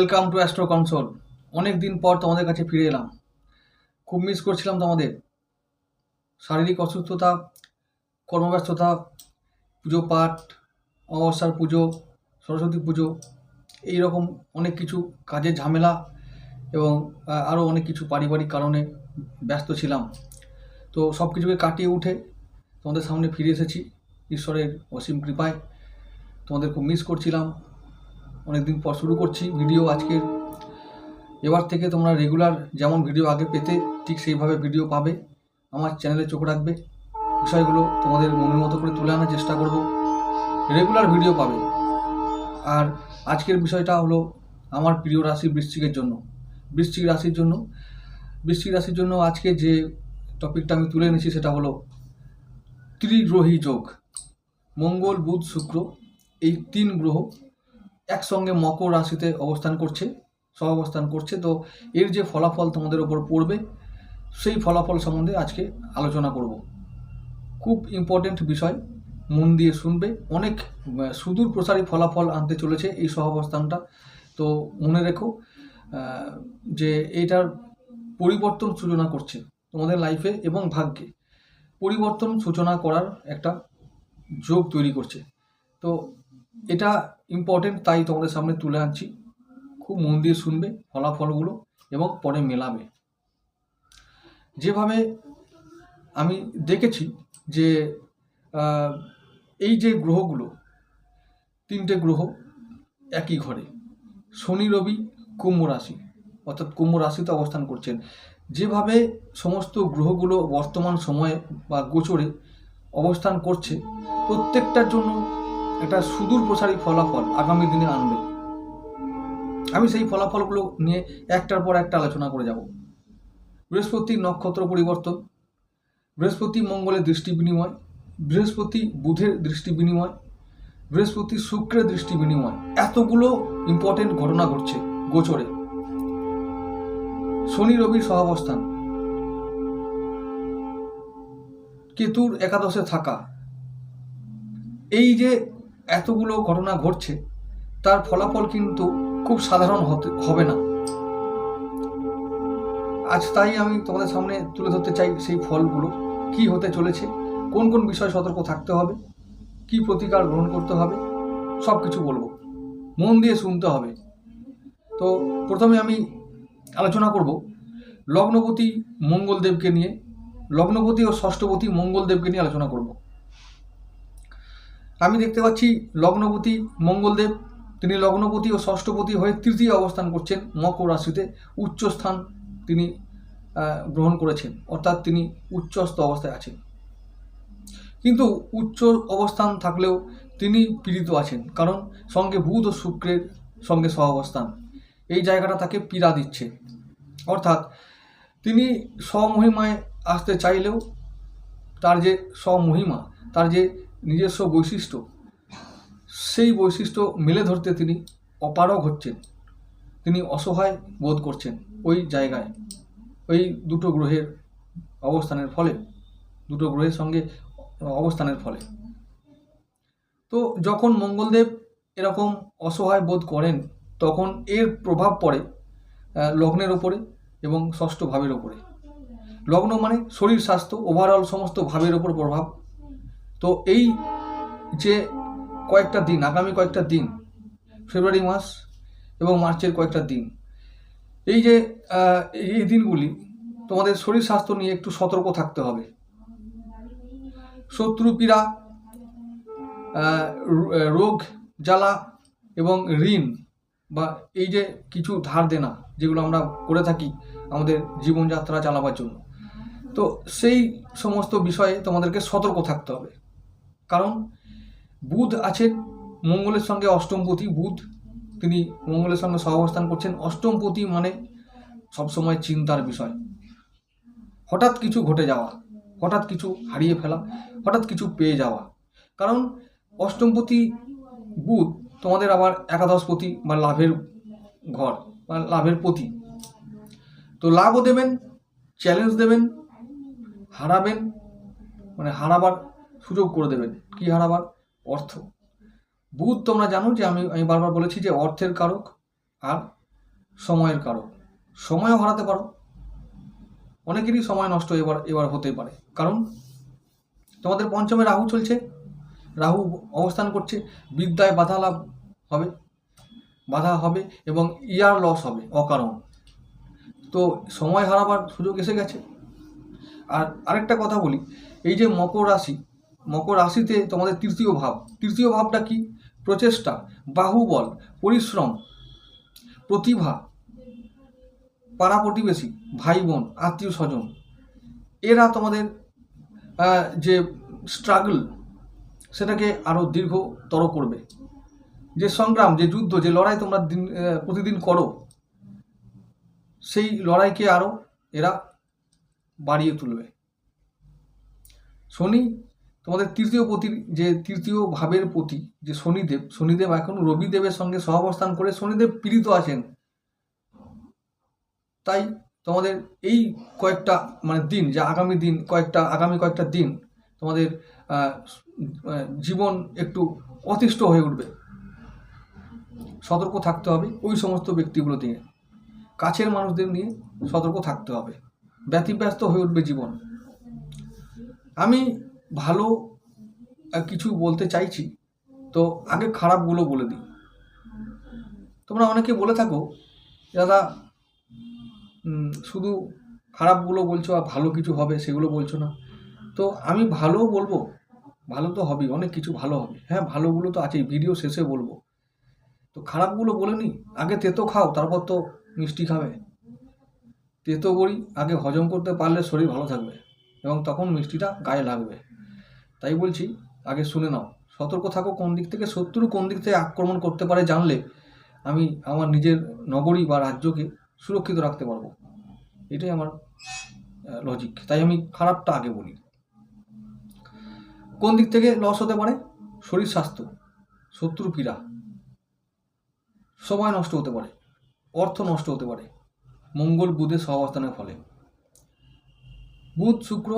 Welcome to astro console অনেক দিন পর তোমাদের কাছে ফিরে এলাম। খুব মিস করছিলাম তোমাদের। শারীরিক অসুস্থতা, কর্মব্যস্ততা, পুজো পাঠ, অমাবস্যার পুজো, সরস্বতী পুজো এই রকম অনেক কিছু কাজের ঝামেলা এবং আরও অনেক কিছু পারিবারিক কারণে ব্যস্ত ছিলাম। তো সব কিছুকে কাটিয়ে উঠে তোমাদের সামনে ফিরে এসেছি। ঈশ্বরের অসীম কৃপায় তোমাদের খুব মিস করছিলাম। অনেকদিন পর শুরু করছি ভিডিও আজকের এবার থেকে তোমরা রেগুলার যেমন ভিডিও আগে পেতে, ঠিক সেইভাবে ভিডিও পাবে। আমার চ্যানেলে চোখ রাখবে। বিষয়গুলো তোমাদের মনের মতো করে তুলে আনার চেষ্টা করব। রেগুলার ভিডিও পাবে। আর আজকের বিষয়টা হলো আমার প্রিয় রাশি বৃশ্চিকের জন্য। বৃশ্চিক রাশির জন্য। বৃশ্চিক রাশির জন্য আজকে যে টপিকটা আমি তুলে এনেছি সেটা হলো ত্রিগ্রহী যোগ। মঙ্গল, বুধ, শুক্র এই তিন গ্রহ একসঙ্গে মকর রাশিতে অবস্থান করছে, সহাবস্থান করছে। তো এর যে ফলাফল তোমাদের ওপর পড়বে, সেই ফলাফল সম্বন্ধে আজকে আলোচনা করব। খুব ইম্পর্টেন্ট বিষয়, মন দিয়ে শুনবে। অনেক সুদূর প্রসারী ফলাফল আনতে চলেছে এই সহাবস্থানটা। তো মনে রেখো যে এইটার পরিবর্তন সূচনা করছে তোমাদের লাইফে এবং ভাগ্যে। পরিবর্তন সূচনা করার একটা যোগ তৈরি করছে। তো এটা ইম্পর্টেন্ট তাই তোমাদের সামনে তুলে আনছি। খুব মন দিয়ে শুনবে ফলাফলগুলো এবং পরে মেলাবে। যেভাবে আমি দেখেছি যে এই যে গ্রহগুলো, তিনটে গ্রহ একই ঘরে, শনি, রবি, কুম্ভ রাশি, অর্থাৎ কুম্ভ রাশিতে অবস্থান করছেন। যেভাবে সমস্ত গ্রহগুলো বর্তমান সময়ে বা গোচরে অবস্থান করছে, প্রত্যেকটার জন্য একটা সুদূর প্রসারী ফলাফল আগামী দিনে আনবে। আমি সেই ফলাফলগুলো নিয়ে একটার পর একটা আলোচনা করে যাব। বৃহস্পতি নক্ষত্র পরিবর্তন, বৃহস্পতি মঙ্গলের দৃষ্টি বিনিময়, বৃহস্পতি বুধের দৃষ্টি বিনিময়, বৃহস্পতি শুক্রের দৃষ্টি বিনিময়। এতগুলো ইম্পর্টেন্ট ঘটনা ঘটছে গোচরে। শনি রবির সহাবস্থান কেতুর একাদশে থাকা। এই যে এতগুলো ঘটনা ঘটছে, তার ফলাফল কিন্তু খুব সাধারণ হতে, হবে না। আজ তাই আমি তোমাদের সামনে তুলে ধরতে চাই সেই ফলগুলো। কি হতে চলেছে? কোন কোন বিষয়ে সতর্ক থাকতে হবে? কি প্রতিকার গ্রহণ করতে হবে? সব কিছু বলব। মন দিয়ে শুনতে হবে। তো প্রথমে আমি আলোচনা করব লগ্নপতি মঙ্গলদেবকে নিয়ে। লগ্নপতি ও ষষ্ঠপতি মঙ্গলদেবকে নিয়ে আলোচনা করব। আমি দেখতে পাচ্ছি লগ্নপতি মঙ্গলদেব। তিনি লগ্নপতি ও ষষ্ঠপতি হয়ে তৃতীয় অবস্থান করছেন মকর রাশিতে। উচ্চ স্থান তিনি গ্রহণ করেছেন। অর্থাৎ তিনি উচ্চস্থ অবস্থায় আছেন। কিন্তু উচ্চ অবস্থান থাকলেও তিনি পীড়িত আছেন। কারণ সঙ্গে বুধ ও শুক্রের সঙ্গে সহাবস্থান। এই জায়গাটা তাকে পীড়া দিচ্ছে। অর্থাৎ তিনি স্বমহিমায় আসতে চাইলেও তার যে স্বমহিমা, তার যে নিজস্ব বৈশিষ্ট্য। সেই বৈশিষ্ট্য মেলে ধরতে তিনি অপারগ হচ্ছেন। তিনি অসহায় বোধ করছেন ওই জায়গায়। ওই দুটো গ্রহের অবস্থানের ফলে, দুটো গ্রহের সঙ্গে অবস্থানের ফলে। তো যখন মঙ্গলদেব এরকম অসহায় বোধ করেন, তখন এর প্রভাব পড়ে লগ্নের ওপরে এবং ষষ্ঠ ভাবের ওপরে। লগ্ন মানে শরীর স্বাস্থ্য ওভারঅল সমস্ত ভাবের ওপর প্রভাব তো এই যে কয়েকটা দিন আগামী কয়েকটা দিন ফেব্রুয়ারি মাস এবং মার্চের কয়েকটা দিন এই যে এই দিনগুলি তোমাদের শরীর স্বাস্থ্য নিয়ে একটু সতর্ক থাকতে হবে। শত্রু পীড়া আহ, রো- আহ, রোগ জ্বালা এবং ঋণ বা এই যে কিছু ধার দেনা যেগুলো আমরা করে থাকি আমাদের জীবনযাত্রা চালাবার জন্য। তো সেই সমস্ত বিষয়ে তোমাদেরকে সতর্ক থাকতে হবে। কারণ বুধ আছেন, মঙ্গলের সঙ্গে অষ্টমপতি বুধ, তিনি মঙ্গলের সঙ্গে সহাবস্থান করছেন। অষ্টমপতি মানে সবসময় চিন্তার বিষয়। হঠাৎ কিছু ঘটে যাওয়া, হঠাৎ কিছু হারিয়ে ফেলা, হঠাৎ কিছু পেয়ে যাওয়া। কারণ অষ্টমপতি বুধ তোমাদের আবার একাদশপতি বা লাভের ঘর, বা লাভের পতি। তো লাভও দেবেন চ্যালেঞ্জ দেবেন, হারাবেন মানে হারাবার সুযোগ করে দেবেন কি হারাবার অর্থ। বুধ তোমরা জানো যে আমি আমি বারবার বলেছি যে অর্থের কারক আর সময়ের কারক। সময়ও হারাতে পারো। অনেকেরই সময় নষ্ট এবার এবার হতে পারে। কারণ তোমাদের পঞ্চমে রাহু চলছে। রাহু অবস্থান করছে। বিদ্যায় বাধা লাভ হবে, বাধা হবে এবং ইয়ার লস হবে, অকারণ। তো সময় হারাবার সুযোগ এসে গেছে। আর আরেকটা কথা বলি। এই যে মকর রাশি মকর রাশিতে তোমাদের তৃতীয় ভাব। তৃতীয় ভাবটা কি? প্রচেষ্টা, বাহুবল, পরিশ্রম, প্রতিভা পাড়া প্রতিবেশী ভাই বোন আত্মীয় স্বজন এরা তোমাদের যে স্ট্রাগল সেটাকে আরও দীর্ঘতর করবে। যে সংগ্রাম, যে যুদ্ধ, যে লড়াই তোমরা দিন প্রতিদিন করো, সেই লড়াইকে আরও এরা বাড়িয়ে তুলবে। শনি তোমাদের তৃতীয় পতির যে তৃতীয় ভাবের প্রতি যে শনিদেব শনিদেব এখন রবিদেবের সঙ্গে সহাবস্থান করে শনিদেব পীড়িত আছেন। তাই তোমাদের এই কয়েকটা মানে দিন, যে আগামী দিন, কয়েকটা, আগামী কয়েকটা দিন তোমাদের জীবন একটু অতিষ্ঠ হয়ে উঠবে। সতর্ক থাকতে হবে ওই সমস্ত ব্যক্তিগুলো দিয়ে কাছের মানুষদের নিয়ে সতর্ক থাকতে হবে। ব্যতিব্যস্ত হয়ে উঠবে জীবন। আমি ভালো কিছু বলতে চাইছি, তো আগে খারাপগুলো বলে দিই। তোমরা অনেকে বলে থাকো দাদা শুধু খারাপগুলো বলছো আর ভালো কিছু হবে, সেগুলো বলছো না। তো আমি ভালো বলব, ভালো তো হবেই, অনেক কিছু ভালো হবে। হ্যাঁ ভালোগুলো তো আছেই, ভিডিও শেষে বলব। তো খারাপগুলো বলে নি আগে তেতো খাও, তারপর তো মিষ্টি খাবে। তেতো বড়ি আগে হজম করতে পারলে শরীর ভালো থাকবে, এবং তখন মিষ্টিটা গায়ে লাগবে। তাই বলছি, আগে শুনে নাও। সতর্ক থাকো কোন দিক থেকে শত্রু, কোন দিক থেকে আক্রমণ করতে পারে জানলে আমি আমার নিজের নগরী বা রাজ্যকে সুরক্ষিত রাখতে পারব। এটাই আমার লজিক তাই আমি খারাপটা আগে বলি। কোন দিক থেকে লস হতে পারে? শরীর স্বাস্থ্য, শত্রু পীড়া। সময় নষ্ট হতে পারে, অর্থ নষ্ট হতে পারে। মঙ্গল বুধের সহাবস্থানের ফলে। বুধ, শুক্র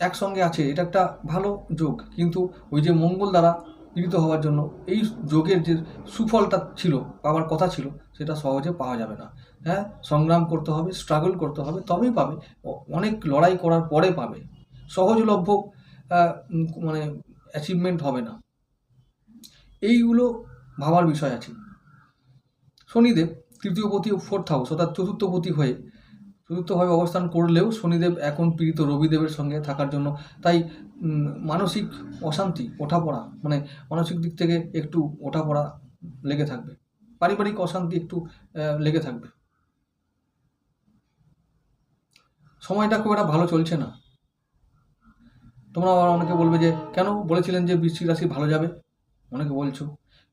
একসঙ্গে আছে, এটা একটা ভালো যোগ। কিন্তু ওই যে মঙ্গল দ্বারা পীড়িত হওয়ার জন্য এই যোগের যে সুফলটা ছিল, পাওয়ার কথা ছিল, সেটা সহজে পাওয়া যাবে না। হ্যাঁ সংগ্রাম করতে হবে স্ট্রাগল করতে হবে, তবেই পাবে। অনেক লড়াই করার পরে পাবে। সহজলভ্য মানে অ্যাচিভমেন্ট হবে না। এইগুলো ভাবার বিষয় আছে। শনিদেব তৃতীয় পতি ও ফোর্থ হাউস অর্থাৎ চতুর্থ পতি হয়ে চতুর্থভাবে অবস্থান করলেও শনিদেব এখন পীড়িত, রবিদেবের সঙ্গে থাকার জন্য। তাই মানসিক অশান্তি, ওঠাপড়া মানে মানসিক দিক থেকে একটু ওঠাপড়া লেগে থাকবে। পারিবারিক অশান্তি একটু লেগে থাকবে। সময়টা খুব একটা ভালো চলছে না। তোমরা আবার অনেকে বলবে যে, কেন বলেছিলেন যে বৃশ্চিক রাশি ভালো যাবে? অনেকে বলছো।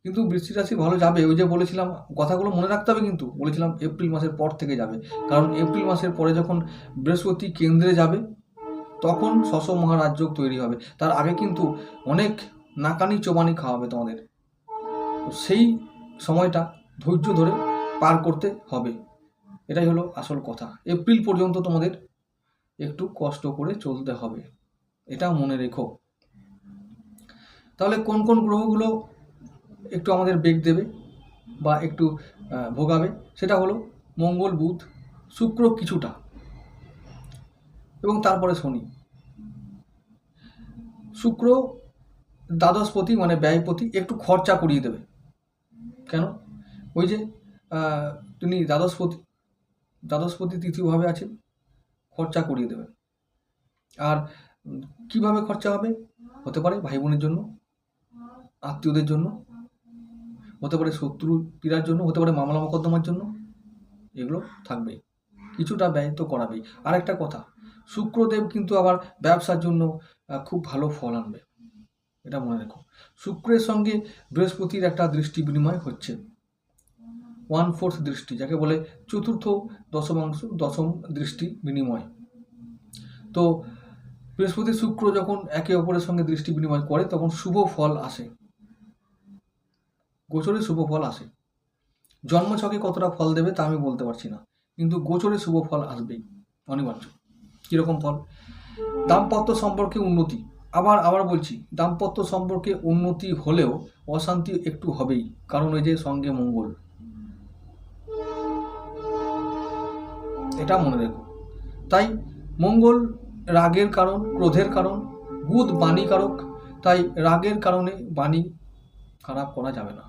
কিন্তু বৃশ্চিক রাশি ভালো যাবে। ওই যে বলেছিলাম, কথাগুলো মনে রাখতে হবে কিন্তু। বলেছিলাম এপ্রিল মাসের পর থেকে যাবে। কারণ এপ্রিল মাসের পরে যখন বৃহস্পতি কেন্দ্রে যাবে, তখন শশ মহারাজ্য তৈরি হবে। তার আগে কিন্তু অনেক নাকানি চোবানি খাওয়াবে তোমাদের। সেই সময়টা ধৈর্য ধরে পার করতে হবে। এটাই হলো আসল কথা। এপ্রিল পর্যন্ত তোমাদের একটু কষ্ট করে চলতে হবে। এটা মনে রেখো। তাহলে কোন কোন গ্রহগুলো একটু আমাদের বেগ দেবে বা একটু ভোগাবে, সেটা হলো মঙ্গল, বুধ, শুক্র কিছুটা এবং তারপরে শনি। শুক্র দ্বাদশপতি মানে ব্যয়পতি একটু খরচা করিয়ে দেবে। কেন? ওই যে তিনি দ্বাদশপতি দ্বাদশপতি তৃতীয়ভাবে আছেন, খরচা করিয়ে দেবেন। আর কীভাবে খরচা হবে? হতে পারে ভাই বোনের জন্য, আত্মীয়দের জন্য হতে পারে শত্রু পীড়ার জন্য, হতে পারে মামলা মোকদ্দমার জন্য, এগুলো থাকবে কিছুটা ব্যয় তো করাবেই। আর একটা কথা, শুক্রদেব কিন্তু আবার ব্যবসার জন্য খুব ভালো ফল আনবে। এটা মনে রেখো। শুক্রের সঙ্গে বৃহস্পতির একটা দৃষ্টি বিনিময় হচ্ছে। ওয়ান ফোর্থ দৃষ্টি, যাকে বলে চতুর্থ দশমাংশ, দশম দৃষ্টি বিনিময়। তো বৃহস্পতি শুক্র যখন একে অপরের সঙ্গে দৃষ্টি বিনিময় করে, তখন শুভ ফল আসে। গোচরে শুভ ফল আসে। জন্মছকে কতটা ফল দেবে তা আমি বলতে পারছি না, কিন্তু গোচরে শুভ ফল আসবেই, অনিবার্য। কীরকম ফল? দাম্পত্য সম্পর্কে উন্নতি। আবার আবার বলছি, দাম্পত্য সম্পর্কে উন্নতি হলেও অশান্তি একটু হবেই, কারণ ওই যে সঙ্গে মঙ্গল। এটা মনে রেখো। তাই মঙ্গল রাগের কারণ, ক্রোধের কারণ, বুধ বাণী কারক, তাই রাগের কারণে বাণী খারাপ করা যাবে না।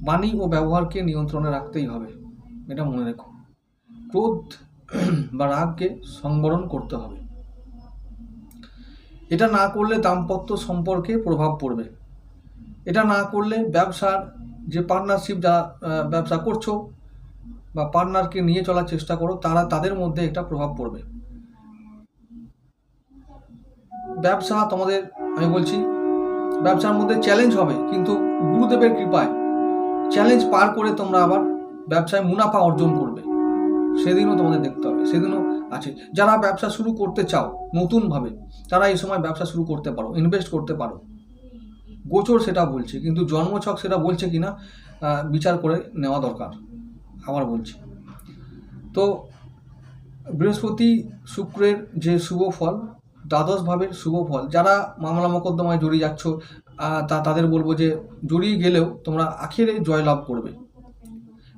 বাণী ও ব্যবহারকে নিয়ন্ত্রণে রাখতেই হবে, এটা মনে রেখো। ক্রোধ বা রাগকে সংবরণ করতে হবে। এটা না করলে দাম্পত্য সম্পর্কে প্রভাব পড়বে। এটা না করলে ব্যবসার যে পার্টনারশিপ যা ব্যবসা করছ বা পার্টনারকে নিয়ে চলার চেষ্টা করো, তারা তাদের মধ্যে একটা প্রভাব পড়বে। ব্যবসা তোমাদের, আমি বলছি, ব্যবসার মধ্যে চ্যালেঞ্জ হবে, কিন্তু গুরুদেবের কৃপায় চ্যালেঞ্জ পার করে তোমরা আবার ব্যবসায় মুনাফা অর্জন করবে। সেদিনও তোমাদের দেখতে হবে। সেদিনও আছে। যারা ব্যবসা শুরু করতে চাও নতুনভাবে তারা এই সময় ব্যবসা শুরু করতে পারো ইনভেস্ট করতে পারো। গোচর সেটা বলছে কিন্তু জন্মছক সেটা বলছে কিনা আহ, বিচার করে নেওয়া দরকার আবার বলছি। তো বৃহস্পতি শুক্রের যে শুভ ফল দ্বাদশ ভাবের শুভ ফল যারা মামলা মোকদ্দমায় জড়িয়ে যাচ্ছ তা তাদের বলব যে জড়িয়ে গেলেও তোমরা আখেরে জয়লাভ করবে।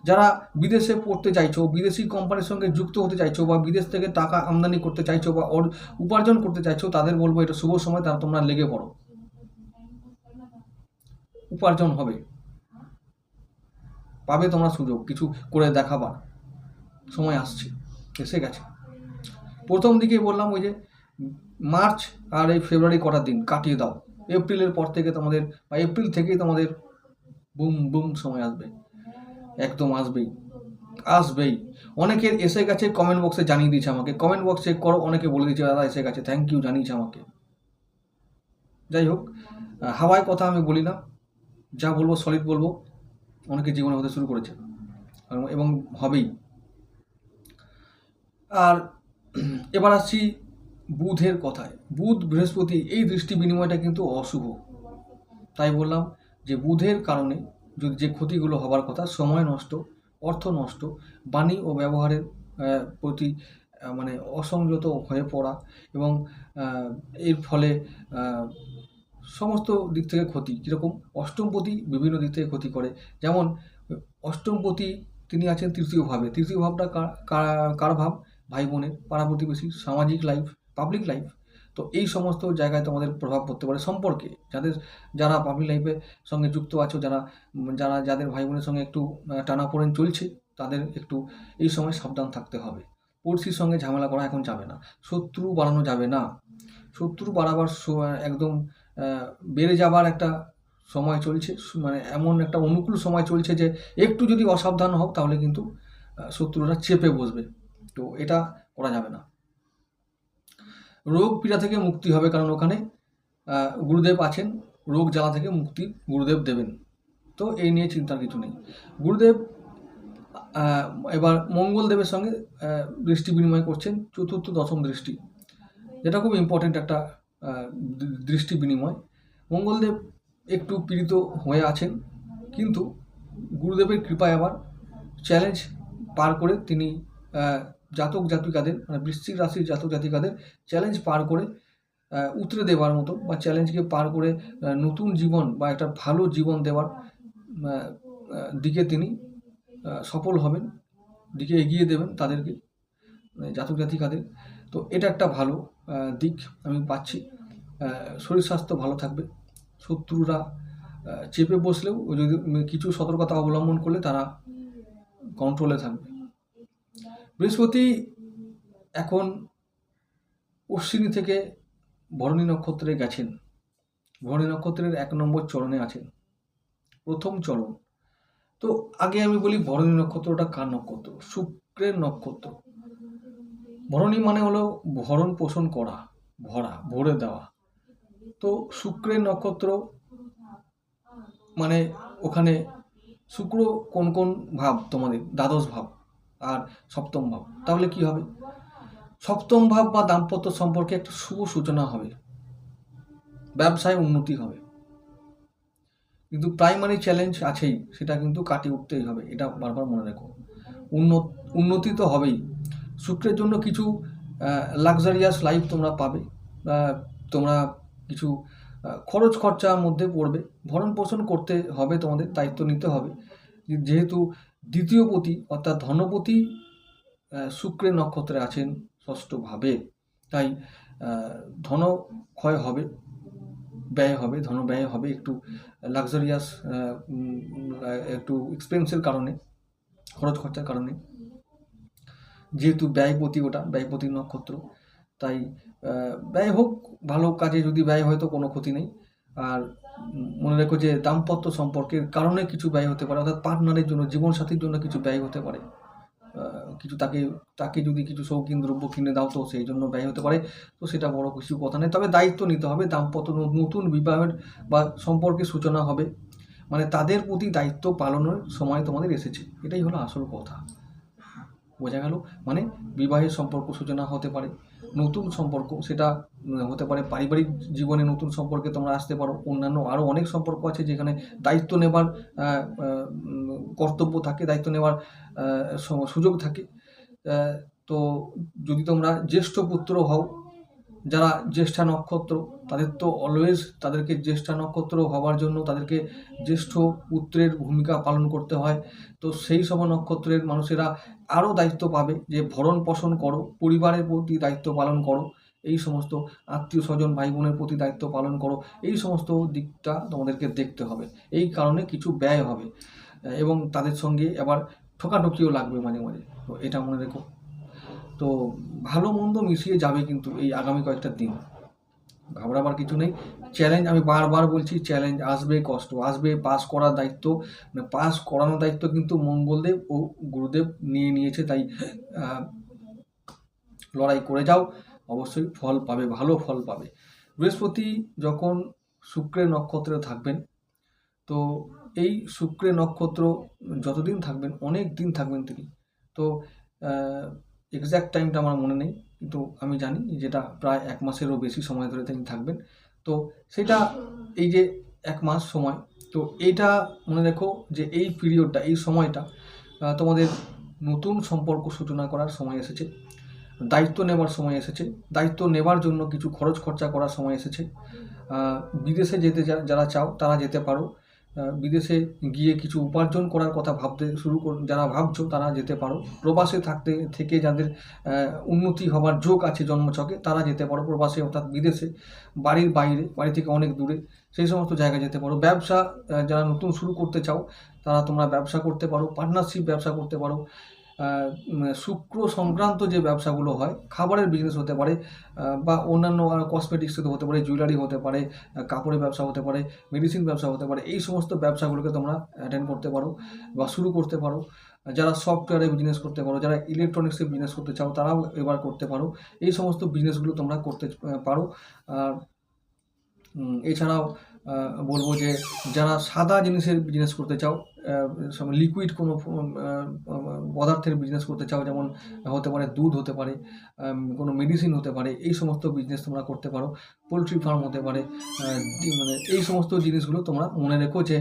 যারা বিদেশে পড়তে চাইছো, বিদেশি কোম্পানির সঙ্গে যুক্ত হতে চাইছো বা বিদেশ থেকে টাকা আমদানি করতে চাইছো বা উপার্জন করতে চাইছো, তাদের বলব এটা শুভ সময়, তারা তোমরা লেগে পড়ো। উপার্জন হবে। পাবে তোমরা সুযোগ, কিছু করে দেখাবার। সময় আসছে, এসে গেছে। প্রথম দিকে বললাম ওই যে, মার্চ আর এই ফেব্রুয়ারি কটার দিন, কাটিয়ে দাও। এপ্রিলের পর থেকে তোমাদের, বা এপ্রিল থেকেই তোমাদের বুম বুম সময় আসবে। একদম আসবেই। আসবেই। অনেকের এসে গেছে কমেন্ট বক্সে জানিয়ে দিয়েছে আমাকে। কমেন্ট বক্স চেক করো, অনেকে বলে দিয়েছে, দাদা, এসে গেছে। থ্যাংক ইউ জানিয়েছে আমাকে। যাই হোক হাওয়ায় কথা আমি বলি না। যা বলব সলিড বলব, অনেকে জীবনে হতে শুরু করেছে। এবং- হবেই। আর, এবার আসছি বুধের কথায়, বুধ বৃহস্পতি এই দৃষ্টি বিনিময়টা কিন্তু অশুভ। তাই বললাম যে বুধের কারণে যদি যে ক্ষতিগুলো হবার কথা, সময় নষ্ট, অর্থ নষ্ট, বাণী ও ব্যবহারের প্রতি মানে অসংযত হয়ে পড়া এবং এর ফলে সমস্ত দিক থেকে ক্ষতি কীরকম অষ্টমপতি বিভিন্ন দিক থেকে ক্ষতি করে। যেমন, অষ্টমপতি তিনি আছেন তৃতীয় ভাবে। তৃতীয় ভাবটা কার- কার- ভাব? ভাই বোনের, পাড়া প্রতিবেশী সামাজিক লাইফ পাবলিক লাইফ তো এই সমস্ত জায়গায় তোমাদের প্রভাব পড়তে পারে সম্পর্কে। যাদের, যারা পাবলিক লাইফের সঙ্গে যুক্ত আছো, যারা যারা, যাদের ভাই বোনের সঙ্গে একটু টানাপোড়েন চলছে, তাদের একটু এই সময় সাবধান থাকতে হবে। পড়শির সঙ্গে ঝামেলা করা এখন যাবে না। শত্রু বাড়ানো যাবে না। শত্রু বাড়াবার একদম বেড়ে যাবার একটা সময় চলছে মানে এমন একটা অনুকূল সময় চলছে যে একটু যদি অসাবধান হোক তাহলে কিন্তু শত্রুরা চেপে বসবে। তো এটা করা যাবে না। রোগ পীড়া থেকে মুক্তি হবে কারণ ওখানে গুরুদেব আছেন, রোগ জ্বালা থেকে মুক্তি গুরুদেব দেবেন। তো এই নিয়ে চিন্তার কিছু নেই। গুরুদেব এবার মঙ্গলদেবের সঙ্গে দৃষ্টি বিনিময় করছেন, চতুর্থ দশম দৃষ্টি। যেটা খুব ইম্পর্টেন্ট একটা দৃষ্টি বিনিময়। মঙ্গলদেব একটু পীড়িত হয়ে আছেন, কিন্তু গুরুদেবের কৃপায় আবার চ্যালেঞ্জ পার করে তিনি জাতক জাতিকাদের মানে বৃশ্চিক রাশির জাতক জাতিকাদের চ্যালেঞ্জ পার করে উতরে দেওয়ার মতো বা চ্যালেঞ্জকে পার করে নতুন জীবন বা একটা ভালো জীবন দেওয়ার দিকে তিনি সফল হবেন, দিকে এগিয়ে দেবেন তাদেরকে মানে জাতক জাতিকাদের। তো এটা একটা ভালো দিক আমি পাচ্ছি। শরীর স্বাস্থ্য ভালো থাকবে। শত্রুরা চেপে বসলেও যদি কিছু সতর্কতা অবলম্বন করলে তারা কন্ট্রোলে থাকবে। বৃহস্পতি এখন অশ্বিনী থেকে ভরণী নক্ষত্রে গেছেন। ভরণী নক্ষত্রের এক নম্বর চরণে আছেন। প্রথম চরণ। তো আগে আমি বলি ভরণী নক্ষত্রটা কার নক্ষত্র? শুক্রের নক্ষত্র। ভরণী মানে হলো ভরণ পোষণ করা, ভরা, ভরে দেওয়া। তো শুক্রের নক্ষত্র মানে ওখানে শুক্র কোন কোন ভাব? তোমাদের দ্বাদশ ভাব। আর সপ্তম ভাব। তাহলে কি হবে? সপ্তম ভাব বা দাম্পত্য সম্পর্কে একটা শুভ সূচনা হবে। ব্যবসায় উন্নতি হবে। কিন্তু প্রাইমারি চ্যালেঞ্জ আছেই, সেটা কিন্তু কাটিয়ে উঠতেই হবে, এটা বারবার মনে রেখো। উন্নত, উন্নতি তো হবেই। শুক্রের জন্য কিছু লাক্সারিয়াস লাইফ তোমরা পাবে, বা তোমরা কিছু খরচ খরচার মধ্যে পড়বে। ভরণ পোষণ করতে হবে তোমাদের, দায়িত্ব নিতে হবে। যেহেতু দ্বিতীয় পতি, অর্থাৎ ধনপতি শুক্রের নক্ষত্রে আছেন ষষ্ঠভাবে। তাই ধন ক্ষয় হবে, ব্যয় হবে, ধন ব্যয় হবে একটু লাক্সারিয়াস একটু এক্সপেন্সের কারণে, খরচ খরচার কারণে। যেহেতু ব্যয়পতি ওটা ব্যয়পতি নক্ষত্র, তাই ব্যয় হোক, ভালো কাজে যদি ব্যয় হয় তো কোনো ক্ষতি নেই। আর মনে রেখো যে দাম্পত্য সম্পর্কের কারণে কিছু ব্যয় হতে পারে, অর্থাৎ পার্টনারের জন্য, জীবনসাথীর জন্য কিছু ব্যয় হতে পারে। কিছু তাকে তাকে যদি কিছু শৌখিন দ্রব্য কিনে দাও তো সেই জন্য ব্যয় হতে পারে। তো সেটা বড় কিছু কথা নেই তবে দায়িত্ব নিতে হবে। দাম্পত্য নতুন বিবাহের বা সম্পর্কের সূচনা হবে। মানে তাদের প্রতি দায়িত্ব পালনের সময় তোমাদের এসেছে। এটাই হলো আসল কথা। বোঝা গেল? মানে বিবাহের সম্পর্ক সূচনা হতে পারে। নতুন সম্পর্ক, সেটা হতে পারে পারিবারিক জীবনে নতুন সম্পর্কে তোমরা আসতে পারো। অন্যান্য আরও অনেক সম্পর্ক আছে যেখানে দায়িত্ব নেবার কর্তব্য থাকে, দায়িত্ব নেওয়ার সুযোগ থাকে। তো যদি তোমরা জ্যেষ্ঠ পুত্র হও যারা জ্যেষ্ঠা নক্ষত্র, তাদের তো অলওয়েজ তাদেরকে জ্যেষ্ঠা নক্ষত্র হওয়ার জন্য তাদেরকে জ্যেষ্ঠ পুত্রের ভূমিকা পালন করতে হয়। তো সেই সব নক্ষত্রের মানুষেরা আরও দায়িত্ব পাবে যে ভরণ পোষণ করো, পরিবারের প্রতি দায়িত্ব পালন করো, এই সমস্ত আত্মীয় স্বজন ভাই বোনের প্রতি দায়িত্ব পালন করো, এই সমস্ত দিকটা তোমাদেরকে দেখতে হবে। এই কারণে কিছু ব্যয় হবে। এবং তাদের সঙ্গে আবার ঠোকাঠুকিও লাগবে মাঝে মাঝে। তো এটা মনে রেখো। তো ভালো মন্দ মিশিয়ে যাবে কিন্তু এই আগামী কয়েকটা দিন। ঘাবড়াবার কিছু নেই। চ্যালেঞ্জ আমি বারবার বলছি চ্যালেঞ্জ আসবে, কষ্ট আসবে পাস করার দায়িত্ব। মানে পাস করানোর দায়িত্ব কিন্তু মঙ্গলদেব ও গুরুদেব নিয়ে নিয়েছে, তাই লড়াই করে যাও। অবশ্যই ফল পাবে, ভালো ফল পাবে। বৃহস্পতি যখন শুক্রের নক্ষত্রে থাকবেন, তো এই শুক্রের নক্ষত্র যতদিন থাকবেন, অনেক দিন থাকবেন তিনি। তো এক্স্যাক্ট টাইমটা আমার মনে নেই, কিন্তু আমি জানি যেটা প্রায় এক মাসেরও বেশি সময় ধরে তিনি থাকবেন। তো সেটা এই যে এক মাস সময়, তো এইটা মনে রেখো যে এই পিরিয়ডটা এই সময়টা তোমাদের নতুন সম্পর্ক সূচনা করার সময় এসেছে, দায়িত্ব নেবার সময় এসেছে, দায়িত্ব নেবার জন্য কিছু খরচ খরচা করার সময় এসেছে। বিদেশে যেতে যারা চাও তারা যেতে পারো। বিদেশে গিয়ে কিছু উপার্জন করার কথা ভাবতে শুরু কর, যারা ভাবছ তারা যেতে পারো। প্রবাসে থাকতে, থেকে যাদের উন্নতি হবার যোগ আছে জন্মছকে তারা যেতে পারো। প্রবাসে অর্থাৎ বিদেশে, বাড়ির বাইরে, বাড়ি থেকে অনেক দূরে, সেই সমস্ত জায়গায় যেতে পারো। ব্যবসা যারা নতুন শুরু করতে চাও, তারা তোমরা ব্যবসা করতে পারো পার্টনারশিপ ব্যবসা করতে পারো। শুক্র সংক্রান্ত যে ব্যবসাগুলো হয়, খাবারের বিজনেস হতে পারে বা অন্যান্য কসমেটিক্স হতে পারে জুয়েলারি হতে পারে কাপড়ের ব্যবসা হতে পারে মেডিসিন ব্যবসা হতে পারে, এই সমস্ত ব্যবসাগুলোকে তোমরা অ্যাটেন্ড করতে পারো বা শুরু করতে পারো। যারা সফটওয়্যারে বিজনেস করতে পারো, যারা ইলেকট্রনিক্সে বিজনেস করতে চাও, তারাও এবার করতে পারো। এই সমস্ত বিজনেসগুলো তোমরা করতে পারো। আর এছাড়াও বলব যে যারা সাদা জিনিসের বিজনেস করতে চাও লিকুইড কোনো পদার্থের বিজনেস করতে চাও, যেমন হতে পারে দুধ হতে পারে কোনো মেডিসিন হতে পারে, এই সমস্ত বিজনেস তোমরা করতে পারো পোলট্রি ফার্ম হতে পারে মানে এই সমস্ত জিনিসগুলো তোমরা মনে রেখো যে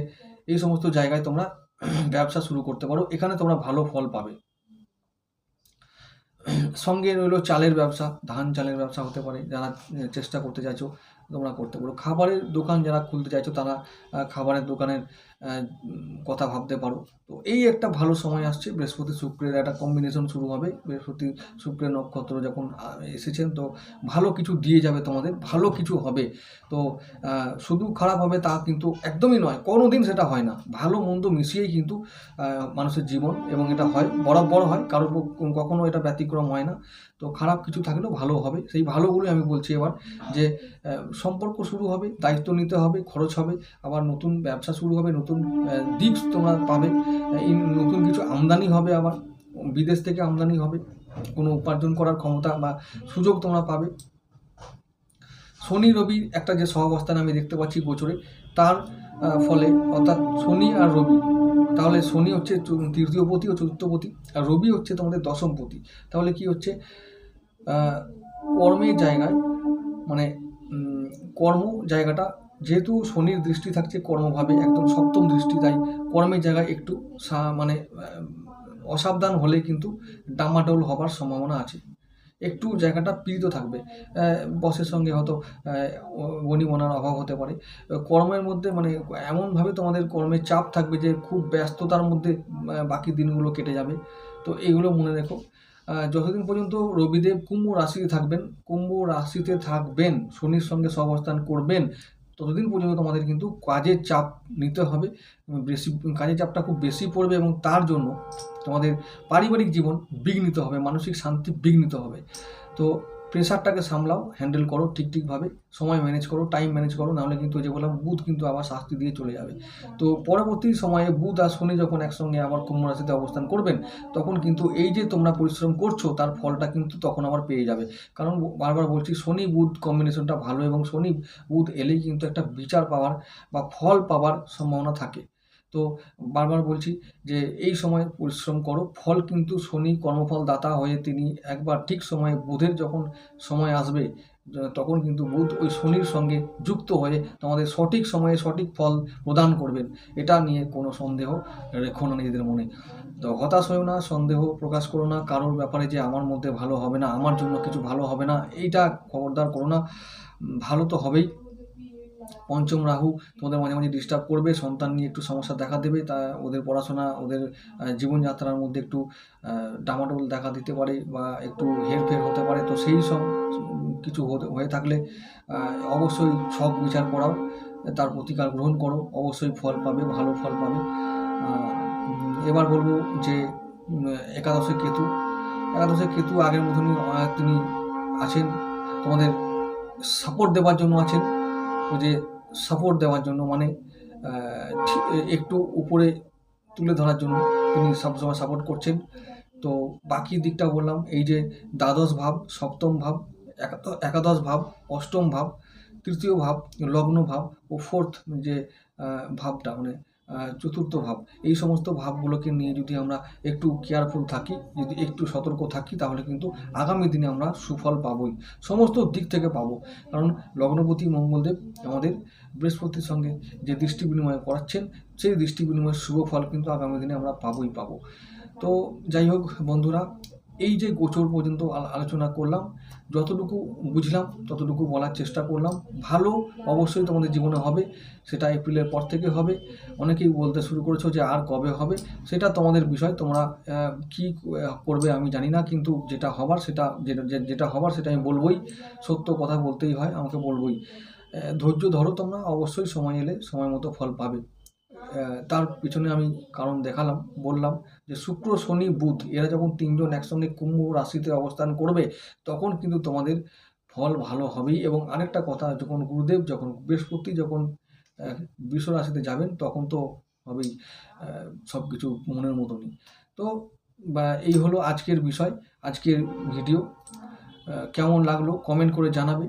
এই সমস্ত জায়গায় তোমরা ব্যবসা শুরু করতে পারো, এখানে তোমরা ভালো ফল পাবে। সঙ্গে রইল চালের ব্যবসা, ধান চালের ব্যবসা হতে পারে, যারা চেষ্টা করতে চাইছো তোমরা করতে পারো। খাবারের দোকান যারা খুলতে চাইছো তারা খাবারের দোকানের কথা ভাবতে পারো। তো এই একটা ভালো সময় আসছে। বৃহস্পতি শুক্রের একটা কম্বিনেশন শুরু হবে। বৃহস্পতি শুক্রের নক্ষত্র যখন এসেছেন, তো ভালো কিছু দিয়ে যাবে তোমাদের, ভালো কিছু হবে। তো শুধু খারাপ হবে তা কিন্তু একদমই নয় কোনো দিন সেটা হয় না। ভালো মন্দ মিশিয়েই কিন্তু মানুষের জীবন, এবং এটা হয়, বরাবর হয়। কারোর কখনো এটা ব্যতিক্রম হয় না। তো খারাপ কিছু থাকলেও ভালো হবে। সেই ভালোগুলোই আমি বলছি এবার যে সম্পর্ক শুরু হবে, দায়িত্ব নিতে হবে, খরচ হবে, আবার নতুন ব্যবসা শুরু হবে, নতুন আহ, দিক তোমরা পাবে। নতুন কিছু আমদানি হবে আবার বিদেশ থেকে আমদানি হবে। কোনো উপার্জন করার ক্ষমতা বা সুযোগ তোমরা পাবে। শনি রবির একটা যে সহাবস্থান আমি দেখতে পাচ্ছি গোচরে তার ফলে অর্থাৎ শনি আর রবি। তাহলে শনি হচ্ছে তৃতীয়পতি ও চতুর্থপতি আর রবি হচ্ছে তোমাদের দশমপতি তাহলে কি হচ্ছে? কর্মের জায়গায় মানে কর্ম জায়গাটা যেহেতু শনির দৃষ্টি থাকছে কর্মভাবে, একদম সপ্তম দৃষ্টি, তাই কর্মের জায়গায় একটু সা- মানে অসাবধান হলে কিন্তু ডামাডোল হবার সম্ভাবনা আছে। একটু জায়গাটা পীড়িত থাকবে। বসের সঙ্গে হয়তো বনিবনার অভাব হতে পারে। কর্মের মধ্যে মানে এমনভাবে তোমাদের কর্মের চাপ থাকবে যে খুব ব্যস্ততার মধ্যে বাকি দিনগুলো কেটে যাবে। তো এইগুলো মনে রেখো। যতদিন পর্যন্ত রবিদেব কুম্ভ রাশিতে থাকবেন, কুম্ভ রাশিতে থাকবেন, শনির সঙ্গে সহাবস্থান করবেন ততদিন পর্যন্ত তোমাদের কিন্তু কাজের চাপ নিতে হবে বেশি, কাজের চাপটা খুব বেশি পড়বে এবং তার জন্য তোমাদের পারিবারিক জীবন বিঘ্নিত হবে, মানসিক শান্তি বিঘ্নিত হবে। তো প্রেশারটাকে সামলাও হ্যান্ডেল করো, ঠিক ঠিকভাবে সময় ম্যানেজ করো টাইম ম্যানেজ করো, নাহলে কিন্তু যে বললাম, বুধ কিন্তু আবার শাস্তি দিয়ে চলে যাবে। তো পরবর্তী সময়ে বুধ আর শনি যখন একসঙ্গে আবার কুম্ভ রাশিতে অবস্থান করবেন, তখন কিন্তু এই যে তোমরা পরিশ্রম করছ, তার ফলটা কিন্তু তখন আবার পেয়ে যাবে। কারণ বারবার বলছি, শনি বুধ কম্বিনেশনটা ভালো এবং শনি বুধ এলেই কিন্তু একটা বিচার পাওয়ার বা ফল পাওয়ার সম্ভাবনা থাকে। তো বারবার বলছি যে এই সময় পরিশ্রম করো। ফল কিন্তু শনি কর্মফল দাতা হয়ে তিনি একবার ঠিক সময়ে বুধের যখন সময় আসবে, তখন কিন্তু বুধ ওই শনির সঙ্গে যুক্ত হয়ে তোমাদের সঠিক সময়ে সঠিক ফল প্রদান করবেন। এটা নিয়ে কোনো সন্দেহ রেখো না নিজেদের মনে। তো হতাশ হয়েও না, সন্দেহ প্রকাশ করো না, কারোর ব্যাপারে যে আমার মধ্যে ভালো হবে না, আমার জন্য কিছু ভালো হবে না, এইটা খবরদার করো না। ভালো তো হবেই। পঞ্চম রাহু তোমাদের মাঝে মাঝে ডিস্টার্ব করবে, সন্তান নিয়ে একটু সমস্যা দেখা দেবে, তা ওদের পড়াশোনা, ওদের জীবনযাত্রার মধ্যে একটু ডামাডোল দেখা দিতে পারে বা একটু হেরফের হতে পারে, তো সেই সব কিছু হয়ে থাকলে অবশ্যই সব বিচার করাও, তার প্রতিকার গ্রহণ করো, অবশ্যই ফল পাবে, ভালো ফল পাবে। এবার বলব যে একাদশে কেতু একাদশে কেতু আগের মতনই তিনি আছেন, তোমাদের সাপোর্ট দেওয়ার জন্য আছেন। যে সাপোর্ট দেওয়ার জন্য মানে একটু উপরে তুলে ধরার জন্য তিনি সবসময় সাপোর্ট করছেন। তো বাকি দিকটা বললাম, এই যে দ্বাদশ ভাব, সপ্তম ভাব, একাদ- একাদশ ভাব, অষ্টম ভাব, তৃতীয় ভাব, লগ্ন ভাব ও ফোর্থ যে ভাবটা মানে চতুর্থ ভাব। এই সমস্ত ভাবগুলোকে নিয়ে যদি আমরা একটু কেয়ারফুল থাকি, যদি একটু সতর্ক থাকি, তাহলে কিন্তু আগামী দিনে আমরা সুফল পাবই। সমস্ত দিক থেকে পাবো। কারণ লগ্নপতি মঙ্গলদেব আমাদের বৃহস্পতির সঙ্গে যে দৃষ্টি বিনিময় করাচ্ছেন, সেই দৃষ্টি বিনিময়ের শুভ ফল কিন্তু আগামী দিনে আমরা পাবোই পাবো। তো যাই হোক বন্ধুরা এই যে গোচর পর্যন্ত আলোচনা করলাম, যতটুকু বুঝলাম, ততটুকু বলার চেষ্টা করলাম। ভালো অবশ্যই তোমাদের জীবনে হবে, সেটা এপ্রিলের পর থেকে হবে। অনেকেই বলতে শুরু করেছ যে আর কবে হবে, সেটা তোমাদের বিষয়। তোমরা কি করবে আমি জানি না, কিন্তু যেটা হবার সেটা যেটা হবার সেটা আমি বলবোই। সত্য কথা বলতেই হয়, আমাকে বলবোই। ধৈর্য ধরো তোমরা, অবশ্যই সময় এলে সময় মতো ফল পাবে। তার পিছনে আমি কারণ দেখালাম, বললাম যে শুক্র, শনি, বুধ, এরা যখন তিনজন একসঙ্গে কুম্ভ রাশিতে অবস্থান করবে, তখন কিন্তু তোমাদের ফল ভালো হবেই। এবং আরেকটা কথা, যখন গুরুদেব যখন বৃহস্পতি যখন বৃষ রাশিতে যাবেন, তখন তো হবেই সব কিছু মনের মতনই। তো, বা এই হলো আজকের বিষয়, আজকের ভিডিও। কেমন লাগল কমেন্ট করে জানাবে।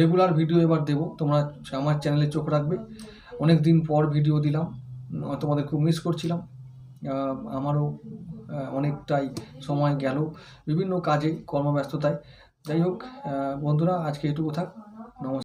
রেগুলার ভিডিও এবার দেবো, তোমরা আমার চ্যানেলে চোখ রাখবে। অনেক দিন পর ভিডিও দিলাম। তোমাদের খুব মিস করছিলাম। আমারও অনেকটাই সময় গেল বিভিন্ন কাজে, কর্মব্যস্ততায়। যাই হোক বন্ধুরা, আজকে এটুকু থাক।